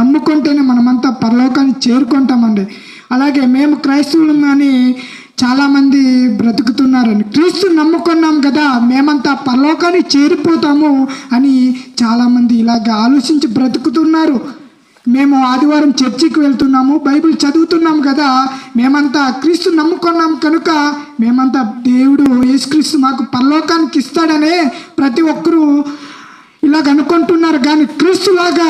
నమ్ముకుంటేనే మనమంతా పరలోకాన్ని చేరుకుంటామండి. అలాగే మేము క్రైస్తవులం అని చాలామంది బ్రతుకుతున్నారండి క్రీస్తు నమ్ముకున్నాం కదా మేమంతా పరలోకాన్ని చేరిపోతాము అని చాలామంది ఇలాగ ఆలోచించి బ్రతుకుతున్నారు. మేము ఆదివారం చర్చికి వెళ్తున్నాము బైబిల్ చదువుతున్నాం కదా మేమంతా క్రీస్తు నమ్ముకున్నాం కనుక మేమంతా దేవుడు యేసుక్రీస్తు మాకు పరలోకానికి ఇస్తాడనే ప్రతి ఒక్కరూ ఇలాగ అనుకుంటున్నారు. కానీ క్రీస్తులాగా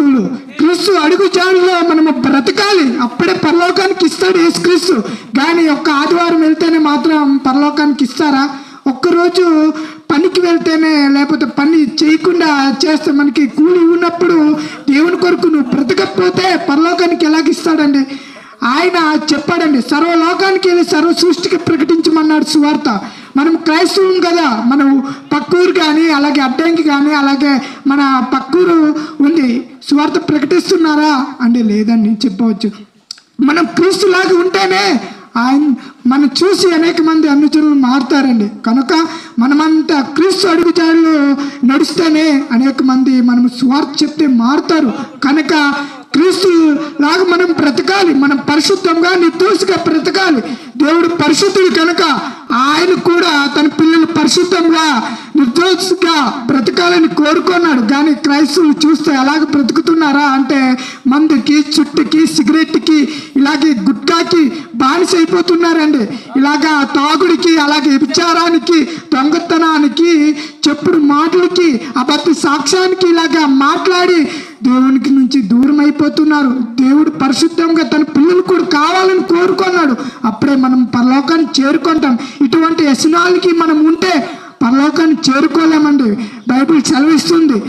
బ్రతకట్లేదండి క్రీస్తు అడుగు జాడలో మనము బ్రతకాలి. అప్పుడే పరలోకానికి ఇస్తాడు యేసుక్రీస్తు. కానీ ఒక్క ఆదివారం వెళ్తేనే మాత్రం పరలోకానికి ఇస్తారా? ఒక్కరోజు పనికి వెళ్తేనే లేకపోతే పని చేయకుండా చేస్తే మనకి కూలి ఉన్నప్పుడు దేవుని కొరకు నువ్వు బ్రతకపోతే పరలోకానికి ఎలాగిస్తాడండి ఆయన చెప్పాడండి సర్వలోకానికి వెళ్ళి సర్వ సృష్టికి ప్రకటించమన్నాడు సువార్త. మనం క్రైస్తవం కదా. మనం పక్కూరు కానీ అలాగే అడ్డంకి కానీ అలాగే మన పక్కూరు ఉంది స్వార్థ ప్రకటిస్తున్నారా? అంటే లేదని చెప్పవచ్చు. మనం క్రీస్తులాగా ఉంటేనే ఆయన మనం చూసి అనేక మంది అనుచరులు మారుతారండి. కనుక మనమంతా క్రీస్తు అడుగుజాడలో నడుస్తేనే అనేక మంది మనం స్వార్థ చెప్తే మారుతారు. కనుక క్రీస్తు లాగా మనం బ్రతకాలి మనం పరిశుద్ధంగా నిర్దోషిగా బ్రతకాలి. దేవుడు పరిశుద్ధుడు కనుక ఆయన కూడా తన పిల్లలు పరిశుద్ధంగా నిర్దోషిగా బ్రతకాలని కోరుకున్నాడు. కానీ క్రైస్తవులు చూస్తే ఎలాగ బ్రతుకుతున్నారా అంటే మందుకి చుట్టుకి సిగరెట్కి ఇలాగే గుట్కాకి బానిస అయిపోతున్నారండి. ఇలాగా తాగుడికి అలాగే విచారానికి దొంగతనానికి చెప్పుడు మాటలకి అబద్ధ సాక్ష్యానికి ఇలాగా మాట్లాడి దేవునికి నుంచి దూరం అయిపోతున్నారు. దేవుడు పరిశుద్ధంగా తన పిల్లలు కూడా కావాలని కోరుకున్నాడు. అప్పుడే మనం పరలోకాన్ని చేరుకుంటాం. ఇటువంటి వ్యసనాలకి మనం ఉంటే పరలోకాన్ని చేరుకోలేమండి. బైబిల్ సెలవిస్తుంది.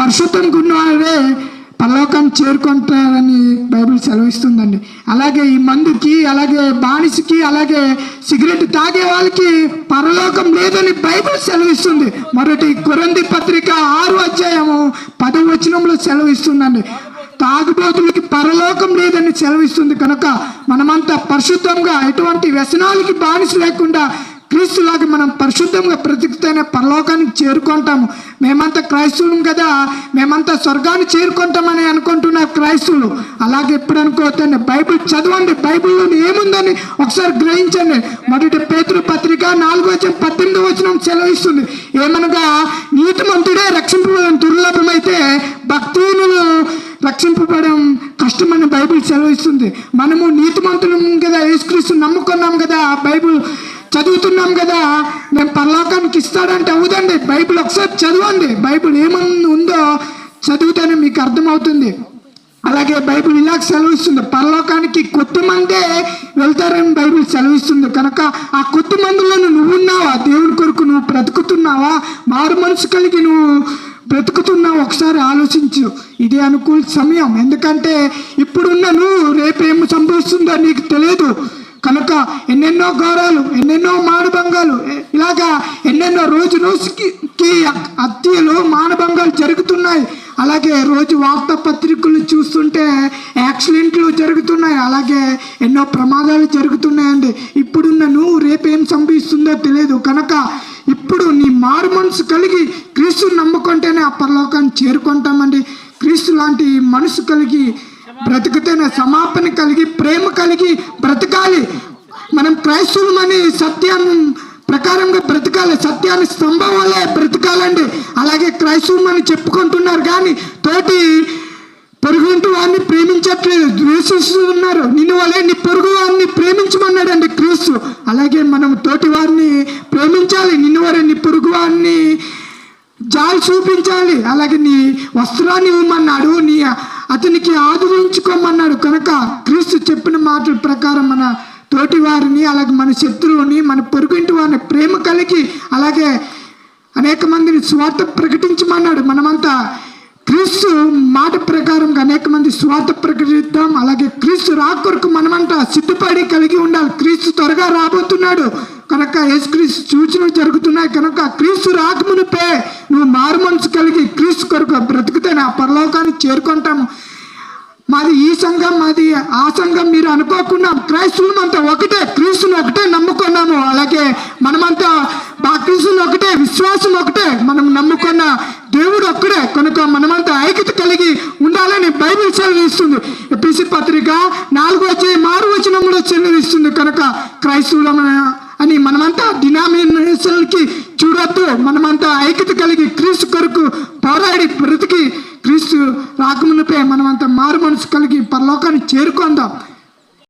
పరిశుద్ధంగా ఉన్నవారే పరలోకాన్ని చేరుకుంటారని బైబిల్ సెలవిస్తుందండి. అలాగే ఈ మందుకి అలాగే బానిసకి అలాగే సిగరెట్ తాగే వాళ్ళకి పరలోకం లేదని బైబిల్ సెలవిస్తుంది. మరొకటి కొరంది పత్రిక వచనంలో సెలవిస్తుందండి. తాగుబోతులకి పరలోకం లేదని సెలవిస్తుంది. కనుక మనమంతా పరిశుద్ధంగా ఎటువంటి వ్యసనాలకి బానిస లేకుండా క్రీస్తులాగా మనం పరిశుద్ధంగా బ్రతికితేనే పరలోకానికి చేరుకుంటాము. మేమంతా క్రైస్తవులం కదా. మేమంతా స్వర్గాన్ని చేరుకుంటామని అనుకుంటున్నారు క్రైస్తవులు అలాగే ఎప్పుడు అనుకోవద్దండి బైబిల్ చదవండి. బైబిల్లో ఏముందని ఒకసారి గ్రహించండి. మొదటి పేతృ పత్రిక నాలుగో వచ్చిన పద్దెనిమిది వచ్చిన సెలవిస్తుంది. ఏమనగా రక్షింపబడడం కష్టమని బైబిల్ సెలవిస్తుంది. మనము నీతిమంతులం కదా యేసుక్రీస్తు నమ్ముకున్నాం కదా బైబిల్ చదువుతున్నాం కదా. మేము పరలోకానికి ఇస్తాడంటే అవుదండి. బైబిల్ ఒకసారి చదవండి. బైబిల్ ఏమన్నా ఉందో చదివితేనే మీకు అర్థమవుతుంది. అలాగే బైబిల్ ఇలా సెలవిస్తుంది. పరలోకానికి కొత్త మందే వెళ్తారని బైబిల్ సెలవిస్తుంది. కనుక ఆ కొత్త మందులో నువ్వు ఉన్నావా దేవుని కొరకు నువ్వు బ్రతుకుతున్నావా? మారు మనసు కలిగి నువ్వు బ్రతుకుతున్న ఒకసారి ఆలోచించు. ఇదే అనుకూల సమయం. ఎందుకంటే ఇప్పుడున్న నువ్వు రేపేం సంభవిస్తుందో నీకు తెలియదు. కనుక ఎన్నెన్నో ఘోరాలు ఎన్నెన్నో మానభంగాలు ఇలాగా ఎన్నెన్నో రోజు రోజుకి హత్యలు మానభంగాలు జరుగుతున్నాయి. అలాగే రోజు వార్తాపత్రికలు చూస్తుంటే యాక్సిడెంట్లు జరుగుతున్నాయి. అలాగే ఎన్నో ప్రమాదాలు జరుగుతున్నాయండి. ఇప్పుడున్న నువ్వు రేపేం సంభవిస్తుందో తెలియదు. కనుక ఇప్పుడు నీ మారు మనసు కలిగి క్రీస్తు నమ్ముకుంటేనే ఆ పరలోకాన్ని చేరుకుంటామండి. క్రీస్తు లాంటి మనసు కలిగి బ్రతికితేనే సమాపణ కలిగి ప్రేమ కలిగి బ్రతకాలి. మనం క్రైస్తవులమని సత్యాన్ని ప్రకారంగా బ్రతకాలి. సత్యాన్ని స్తంభం వల్లే బ్రతకాలండి. అలాగే క్రైస్తవులమని చెప్పుకుంటున్నారు కానీ తోటి పొరుగుంటూ వారిని ప్రేమించట్లేదు. ద్వేషిస్తున్నారు నిన్ను వలే నీ పొరుగు వారిని ప్రేమించమన్నాడండి క్రీస్తు. అలాగే మనం తోటి వారిని ప్రేమించాలి. నిన్ను వరే నీ పొరుగు వారిని జాలి చూపించాలి. అలాగే నీ వస్త్రాన్ని ఇవ్వమన్నాడు నీ అతనికి ఆదరించుకోమన్నాడు. కనుక క్రీస్తు చెప్పిన మాటల ప్రకారం మన తోటి వారిని అలాగే మన శత్రువుని మన పొరుగుంటి వారిని ప్రేమ కలిగి అలాగే అనేక మందిని స్వార్థ ప్రకటించమన్నాడు. మనమంతా క్రీస్తు మాట ప్రకారం అనేక మంది స్వార్థ ప్రకటిద్దాం. అలాగే క్రీస్తు రాకొరకు మనమంతా సిద్ధపడి కలిగి ఉండాలి. క్రీస్తు త్వరగా రాబోతున్నాడు. కనుక యేసుక్రీస్తు సూచనలు జరుగుతున్నాయి. కనుక క్రీస్తు రాకమునిపే నువ్వు మారు మనసు కలిగి క్రీస్తు కొరకు బ్రతికితే నా పరలోకానికి చేరుకుంటాము. మాది ఈ సంఘం మాది ఆ సంఘం మీరు అనుకోకుండా క్రైస్తవులు అంతా ఒకటే క్రీస్తుని ఒకటే నమ్ముకున్నాము. అలాగే మనమంతా మా క్రీస్తుని ఒకటే విశ్వాసం ఒకటే మనం నమ్ముకున్న దేవుడు ఒక్కడే. కనుక మనమంతా ఐక్యత కలిగి ఉండాలని సెలవిస్తుంది. పిసి పత్రిక నాలుగు వచ్చే మారు వచనంలో సెలవిస్తుంది. కనుక క్రైస్తవులమైన అని మనమంతా డినామినేషన్కి చూడొద్దు మనమంతా ఐక్యత కలిగి క్రీస్తు కొరకు పోరాడి బ్రతికి క్రీస్తు రాకమునిపై మనమంతా మారు మనసు కలిగి పరలోకాన్ని చేరుకుందాం.